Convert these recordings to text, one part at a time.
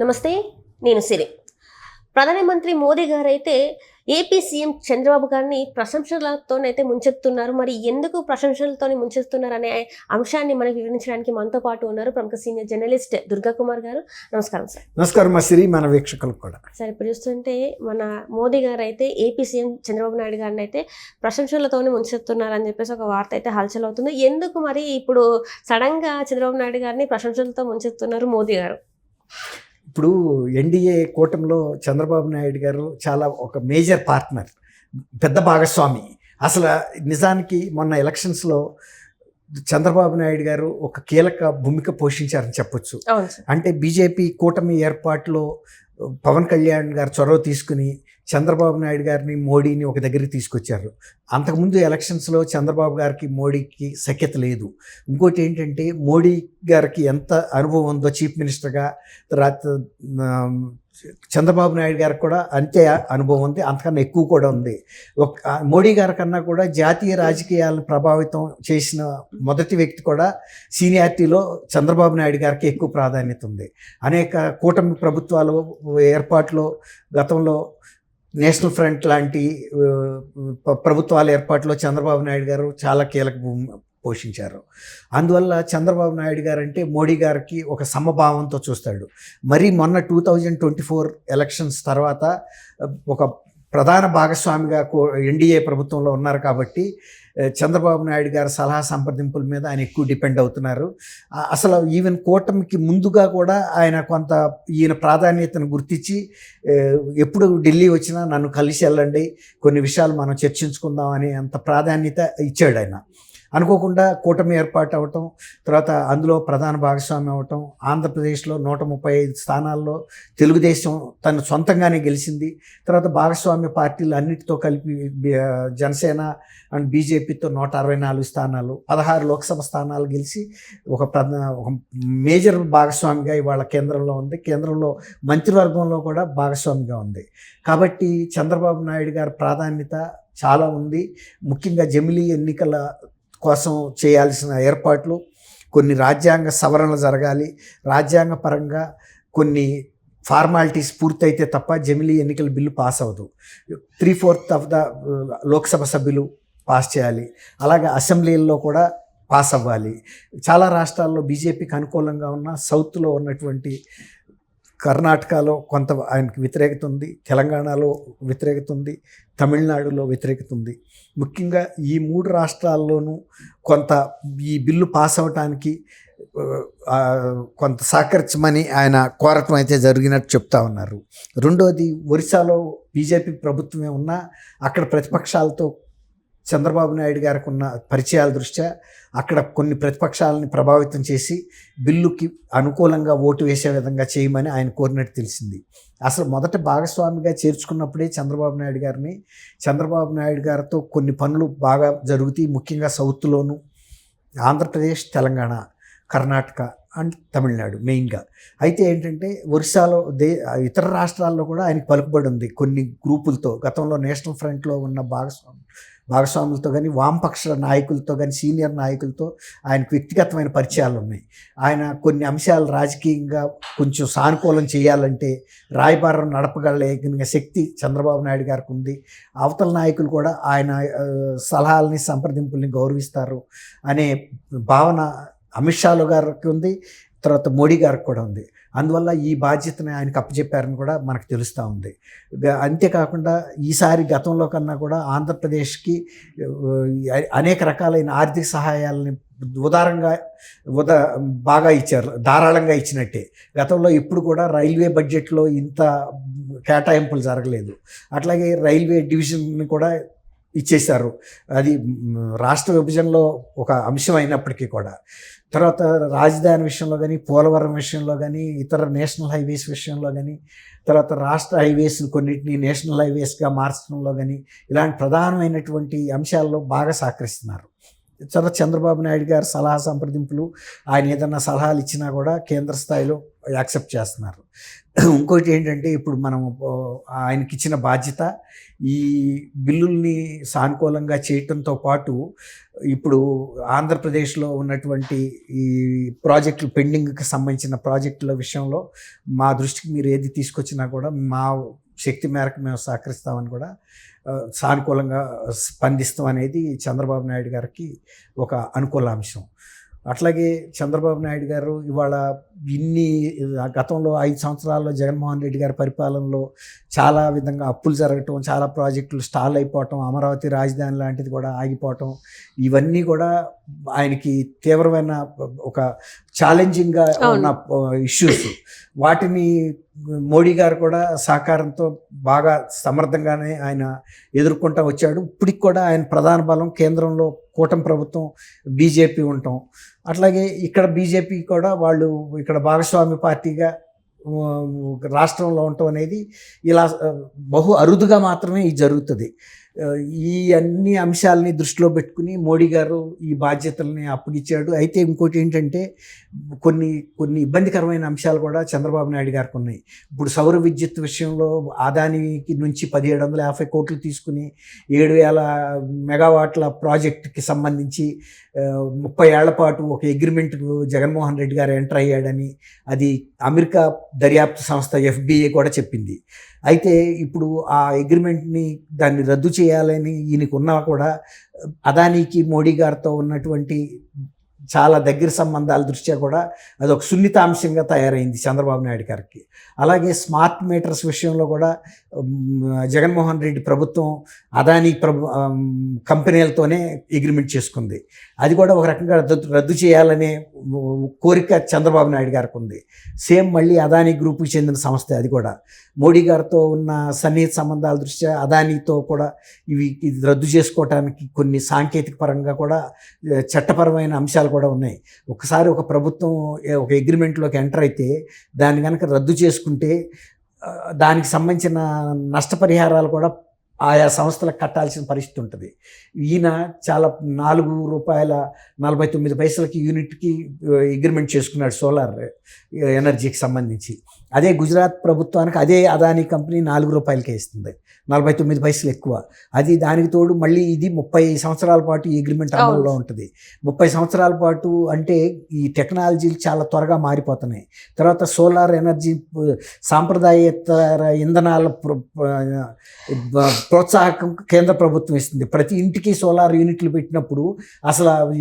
నమస్తే నేను సిరి. ప్రధానమంత్రి మోదీ గారు అయితే ఏపీ సీఎం చంద్రబాబు గారిని ప్రశంసలతోనైతే ముంచెత్తున్నారు. మరి ఎందుకు ప్రశంసలతోని ముంచెత్తున్నారు అనే అంశాన్ని మనకి వివరించడానికి మనతో పాటు ఉన్నారు ప్రముఖ సీనియర్ జర్నలిస్ట్ దుర్గా కుమార్ గారు. నమస్కారం సార్. నమస్కారం మా సిరి మన వీక్షకులకు కూడా. సార్ ఇప్పుడు చూస్తుంటే మన మోదీ గారు అయితే ఏపీ సీఎం చంద్రబాబు నాయుడు గారిని అయితే ప్రశంసలతోనే ముంచెత్తున్నారని చెప్పేసి ఒక వార్త అయితే హల్చల్ అవుతుంది ఎందుకు మరి ఇప్పుడు సడన్గా చంద్రబాబు నాయుడు గారిని ప్రశంసలతో ముంచెత్తున్నారు మోదీ గారు? ఇప్పుడు ఎన్డీఏ కూటమిలో చంద్రబాబు నాయుడు గారు చాలా ఒక మేజర్ పార్ట్నర్ పెద్ద భాగస్వామి. అసలు నిజానికి మొన్న ఎలక్షన్స్లో చంద్రబాబు నాయుడు గారు ఒక కీలక భూమిక పోషించారని చెప్పొచ్చు. అంటే బీజేపీ కూటమి ఏర్పాటులో పవన్ కళ్యాణ్ గారు చొరవ తీసుకుని చంద్రబాబు నాయుడు గారిని మోడీని ఒక దగ్గరికి తీసుకొచ్చారు. అంతకుముందు ఎలక్షన్స్లో చంద్రబాబు గారికి మోడీకి సఖ్యత లేదు. ఇంకోటి ఏంటంటే మోడీ గారికి ఎంత అనుభవం ఉందో చీఫ్ మినిస్టర్గా తర్వాత చంద్రబాబు నాయుడు గారికి కూడా అంతే అనుభవం ఉంది అంతకన్నా ఎక్కువ కూడా ఉంది. ఒక మోడీ గారి కన్నా కూడా జాతీయ రాజకీయాలను ప్రభావితం చేసిన మొదటి వ్యక్తి కూడా సీనియారిటీలో చంద్రబాబు నాయుడు గారికి ఎక్కువ ప్రాధాన్యత ఉంది. అనేక కూటమి ప్రభుత్వాలు ఏర్పాట్లో గతంలో నేషనల్ ఫ్రంట్ లాంటి ప్రభుత్వాల ఏర్పాటులో చంద్రబాబు నాయుడు గారు చాలా కీలక భూమి పోషించారు. అందువల్ల చంద్రబాబు నాయుడు గారు అంటే మోడీ గారికి ఒక సమభావంతో చూస్తాడు. మరి మొన్న two thousand twenty four elections తర్వాత ఒక ప్రధాన భాగస్వామిగా ఎన్డీఏ ప్రభుత్వంలో ఉన్నారు కాబట్టి చంద్రబాబు నాయుడు గారి సలహా సంప్రదింపుల మీద ఆయన ఎక్కువ డిపెండ్ అవుతున్నారు. అసలు ఈవెన్ కూటమికి ముందుగా కూడా ఆయన కొంత ఈయన ప్రాధాన్యతను గుర్తించి ఎప్పుడు ఢిల్లీ వచ్చినా నన్ను కలిసి వెళ్ళండి కొన్ని విషయాలు మనం చర్చించుకుందాం అని అంత ప్రాధాన్యత ఇచ్చాడు ఆయన. అనుకోకుండా కూటమి ఏర్పాటు అవటం తర్వాత అందులో ప్రధాన భాగస్వామి అవటం ఆంధ్రప్రదేశ్లో నూట ముప్పై ఐదు స్థానాల్లో తెలుగుదేశం తను సొంతంగానే గెలిచింది. తర్వాత భాగస్వామ్య పార్టీలు అన్నిటితో కలిపి జనసేన అండ్ బీజేపీతో నూట అరవై నాలుగు స్థానాలు పదహారు లోక్సభ స్థానాలు గెలిచి ఒక ప్రధాన ఒక మేజర్ భాగస్వామిగా ఇవాళ కేంద్రంలో ఉంది. కేంద్రంలో మంత్రివర్గంలో కూడా భాగస్వామిగా ఉంది. కాబట్టి చంద్రబాబు నాయుడు గారి ప్రాధాన్యత చాలా ఉంది. ముఖ్యంగా జమిలీ ఎన్నికల కోసం చేయాల్సిన ఏర్పాట్లు కొన్ని రాజ్యాంగ సవరణలు జరగాలి. రాజ్యాంగ పరంగా కొన్ని ఫార్మాలిటీస్ పూర్తయితే తప్ప జమిలీ ఎన్నికల బిల్లు పాస్ అవ్వదు. Three fourth of the Lok Sabha సభ్యులు పాస్ చేయాలి. అలాగే అసెంబ్లీల్లో కూడా పాస్ అవ్వాలి. చాలా రాష్ట్రాల్లో బీజేపీకి అనుకూలంగా ఉన్న సౌత్లో ఉన్నటువంటి కర్ణాటకలో కొంత ఆయనకి వ్యతిరేకత ఉంది తెలంగాణలో వ్యతిరేకత ఉంది తమిళనాడులో వ్యతిరేకత ఉంది. ముఖ్యంగా ఈ మూడు రాష్ట్రాల్లోనూ కొంత ఈ బిల్లు పాస్ అవటానికి కొంత సహకరించమని ఆయన కోరటం అయితే జరిగినట్టు చెప్తా ఉన్నారు. రెండోది ఒరిస్సాలో బీజేపీ ప్రభుత్వమే ఉన్నా అక్కడ ప్రతిపక్షాలతో చంద్రబాబు నాయుడు గారికి ఉన్న పరిచయాల దృష్ట్యా అక్కడ కొన్ని ప్రతిపక్షాలని ప్రభావితం చేసి బిల్లుకి అనుకూలంగా ఓటు వేసే విధంగా చేయమని ఆయన కోరినట్టు తెలిసింది. అసలు మొదట భాగస్వామిగా చేర్చుకున్నప్పుడే చంద్రబాబు నాయుడు గారిని చంద్రబాబు నాయుడు గారితో కొన్ని పనులు బాగా జరుగుతాయి. ముఖ్యంగా సౌత్లోను ఆంధ్రప్రదేశ్ తెలంగాణ కర్ణాటక అండ్ తమిళనాడు మెయిన్గా. అయితే ఏంటంటే ఒరిస్సాలో దే ఇతర రాష్ట్రాల్లో కూడా ఆయనకి పలుకుబడి ఉంది. కొన్ని గ్రూపులతో గతంలో నేషనల్ ఫ్రంట్లో ఉన్న భాగస్వామి భాగస్వాములతో కానీ వామపక్ష నాయకులతో కానీ సీనియర్ నాయకులతో ఆయనకు వ్యక్తిగతమైన పరిచయాలు ఉన్నాయి. ఆయన కొన్ని అంశాలు రాజకీయంగా కొంచెం సానుకూలం చేయాలంటే రాయబారం నడపగలిగిన శక్తి చంద్రబాబు నాయుడు గారికి ఉంది. అవతల నాయకులు కూడా ఆయన సలహాలని సంప్రదింపుల్ని గౌరవిస్తారు అనే భావన అమిత్ షాలో గారికి ఉంది. తర్వాత మోడీ గారికి కూడా ఉంది. అందువల్ల ఈ బాధ్యతని ఆయనకు అప్పచెప్పారని కూడా మనకు తెలుస్తూ ఉంది. అంతేకాకుండా ఈసారి గతంలో కన్నా కూడా ఆంధ్రప్రదేశ్కి అనేక రకాలైన ఆర్థిక సహాయాలని ఉదారంగా ఉదా బాగా ఇచ్చారు ధారాళంగా ఇచ్చినట్టే. గతంలో ఇప్పుడు కూడా రైల్వే బడ్జెట్లో ఇంత కేటాయింపులు జరగలేదు. అట్లాగే రైల్వే డివిజన్ని కూడా ఇచ్చేశారు. అది రాష్ట్ర విభజనలో ఒక అంశం అయినప్పటికీ కూడా. తర్వాత రాజధాని విషయంలో కానీ పోలవరం విషయంలో కానీ ఇతర నేషనల్ హైవేస్ విషయంలో కానీ తర్వాత రాష్ట్ర హైవేస్ కొన్నిటిని నేషనల్ హైవేస్గా మార్చడంలో కానీ ఇలాంటి ప్రధానమైనటువంటి అంశాల్లో బాగా సహకరిస్తున్నారు. తర్వాత చంద్రబాబు నాయుడు గారు సలహా సంప్రదింపులు ఆయన ఏదన్నా సలహాలు ఇచ్చినా కూడా కేంద్ర స్థాయిలో యాక్సెప్ట్ చేస్తున్నారు. ఇంకోటి ఏంటంటే ఇప్పుడు మనం ఆయనకి ఇచ్చిన బాధ్యత ఈ బిల్లుల్ని సానుకూలంగా చేయటంతో పాటు ఇప్పుడు ఆంధ్రప్రదేశ్లో ఉన్నటువంటి ఈ ప్రాజెక్టులు పెండింగ్కి సంబంధించిన ప్రాజెక్టుల విషయంలో మా దృష్టికి మీరు ఏది తీసుకొచ్చినా కూడా మా శక్తి మేరకు మేము సహకరిస్తామని కూడా సానుకూలంగా స్పందిస్తాం అనేది చంద్రబాబు నాయుడు గారికి ఒక అనుకూల అంశం. అట్లాగే చంద్రబాబు నాయుడు గారు ఇవాళ ఇన్ని గతంలో ఐదు సంవత్సరాల్లో జగన్మోహన్ రెడ్డి గారి పరిపాలనలో చాలా విధంగా అప్పులు జరగటం చాలా ప్రాజెక్టులు స్టాల్ అయిపోవటం అమరావతి రాజధాని లాంటిది కూడా ఆగిపోవటం ఇవన్నీ కూడా ఆయనకి తీవ్రమైన ఒక ఛాలెంజింగ్గా ఉన్న ఇష్యూస్ వాటిని మోడీ గారు కూడా సహకారంతో బాగా సమర్థంగానే ఆయన ఎదుర్కొంటూ వచ్చాడు. ఇప్పటికి కూడా ఆయన ప్రధాన బలం కేంద్రంలో కూటమి ప్రభుత్వం బీజేపీ ఉండటం అట్లాగే ఇక్కడ బీజేపీ కూడా వాళ్ళు ఇక్కడ భాగస్వామి పార్టీగా ఆ, రాష్ట్రంలో ఉండటం అనేది ఇలా బహు అరుదుగా మాత్రమే ఇది జరుగుతుంది. ఈ అన్ని అంశాలని దృష్టిలో పెట్టుకుని మోడీ గారు ఈ బాధ్యతల్ని అప్పగిచ్చాడు. అయితే ఇంకోటి ఏంటంటే కొన్ని కొన్ని ఇబ్బందికరమైన అంశాలు కూడా చంద్రబాబు నాయుడు గారికి ఉన్నాయి. ఇప్పుడు సౌర విద్యుత్ విషయంలో ఆదానికి నుంచి పదిహేడు వందల యాభై కోట్లు తీసుకుని ఏడు వేల మెగావాట్ల ప్రాజెక్టుకి సంబంధించి ముప్పై ఏళ్ళ పాటు ఒక అగ్రిమెంట్ జగన్మోహన్ రెడ్డి గారు ఎంటర్ అయ్యాడని అది అమెరికా దర్యాప్తు సంస్థ ఎఫ్బిఏ కూడా చెప్పింది. అయితే ఇప్పుడు ఆ అగ్రిమెంట్ని దాన్ని రద్దు చేయాలని ఈయనకున్నా కూడా అదానికి మోడీ గారితో ఉన్నటువంటి చాలా దగ్గర సంబంధాల దృష్ట్యా కూడా అది ఒక సున్నితాంశంగా తయారైంది చంద్రబాబు నాయుడు గారికి. అలాగే స్మార్ట్ మీటర్స్ విషయంలో కూడా జగన్మోహన్ రెడ్డి ప్రభుత్వం అదానీ ప్రభు కంపెనీలతోనే అగ్రిమెంట్ చేసుకుంది. అది కూడా ఒక రకంగా రద్దు రద్దు చేయాలనే కోరిక చంద్రబాబు నాయుడు గారికి ఉంది. సేమ్ మళ్ళీ అదానీ గ్రూపుకి చెందిన సంస్థ అది కూడా. మోడీ గారితో ఉన్న సన్నిహిత సంబంధాల దృష్ట్యా అదానీతో కూడా ఇవి ఇది రద్దు చేసుకోవటానికి కొన్ని సాంకేతిక పరంగా కూడా చట్టపరమైన అంశాలు కూడా ఉన్నాయి. ఒకసారి ఒక ప్రభుత్వం ఒక అగ్రిమెంట్లోకి ఎంటర్ అయితే దాన్ని కనుక రద్దు చేసుకుంటే దానికి సంబంధించిన నష్టపరిహారాలు కూడా ఆయా సంస్థలకు కట్టాల్సిన పరిస్థితి ఉంటుంది. ఈయన చాలా నాలుగు రూపాయల నలభై తొమ్మిది పైసలకి యూనిట్కి అగ్రిమెంట్ చేసుకున్నాడు సోలార్ ఎనర్జీకి సంబంధించి. అదే గుజరాత్ ప్రభుత్వానికి అదే అదానీ కంపెనీ నాలుగు రూపాయలకే ఇస్తుంది. నలభై తొమ్మిది పైసలు ఎక్కువ. అది దానికి తోడు మళ్ళీ ఇది ముప్పై సంవత్సరాల పాటు ఈ అగ్రిమెంట్ అమల్లో ఉంటుంది. ముప్పై సంవత్సరాల పాటు అంటే ఈ టెక్నాలజీలు చాలా త్వరగా మారిపోతున్నాయి. తర్వాత సోలార్ ఎనర్జీ సాంప్రదాయేతర ఇంధనాల ప్రోత్సాహకం కేంద్ర ప్రభుత్వం ఇస్తుంది. ప్రతి ఇంటికి సోలార్ యూనిట్లు పెట్టినప్పుడు అసలు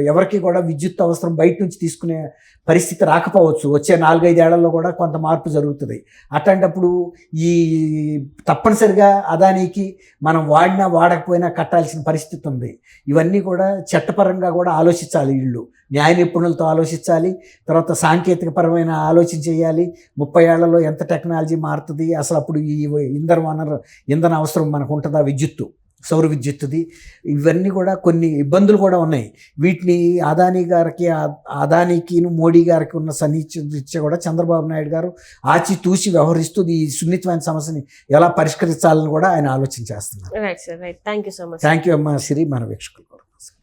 ఎవరికి కూడా విద్యుత్ అవసరం బయట నుంచి తీసుకునే పరిస్థితి రాకపోవచ్చు. వచ్చే నాలుగైదేళ్ళలో కూడా కొంత మార్పు మార్పు జరుగుతుంది. అట్లాంటప్పుడు ఈ తప్పనిసరిగా అదానికి మనం వాడినా వాడకపోయినా కట్టాల్సిన పరిస్థితి ఉంది. ఇవన్నీ కూడా చట్టపరంగా కూడా ఆలోచించాలి వీళ్ళు. న్యాయ నిపుణులతో ఆలోచించాలి తర్వాత సాంకేతిక పరమైన ఆలోచన చేయాలి. ముప్పై ఏళ్ళలో ఎంత టెక్నాలజీ మారుతుంది అసలు అప్పుడు ఈ ఇంధన వనరు ఇంధన అవసరం మనకు ఉంటుందా విద్యుత్తు? సౌర విద్యుత్తుది. ఇవన్నీ కూడా కొన్ని ఇబ్బందులు కూడా ఉన్నాయి. వీటిని అదానీ గారికి అదానీకి మోడీ గారికి ఉన్న సన్నిహిత్య కూడా చంద్రబాబు నాయుడు గారు ఆచి తూచి వ్యవహరిస్తూ ఈ సున్నితమైన సమస్యని ఎలా పరిష్కరించాలని కూడా ఆయన ఆలోచన చేస్తున్నారు. Thank you so much thank you అమ్మా సిరి మన వీక్షకులు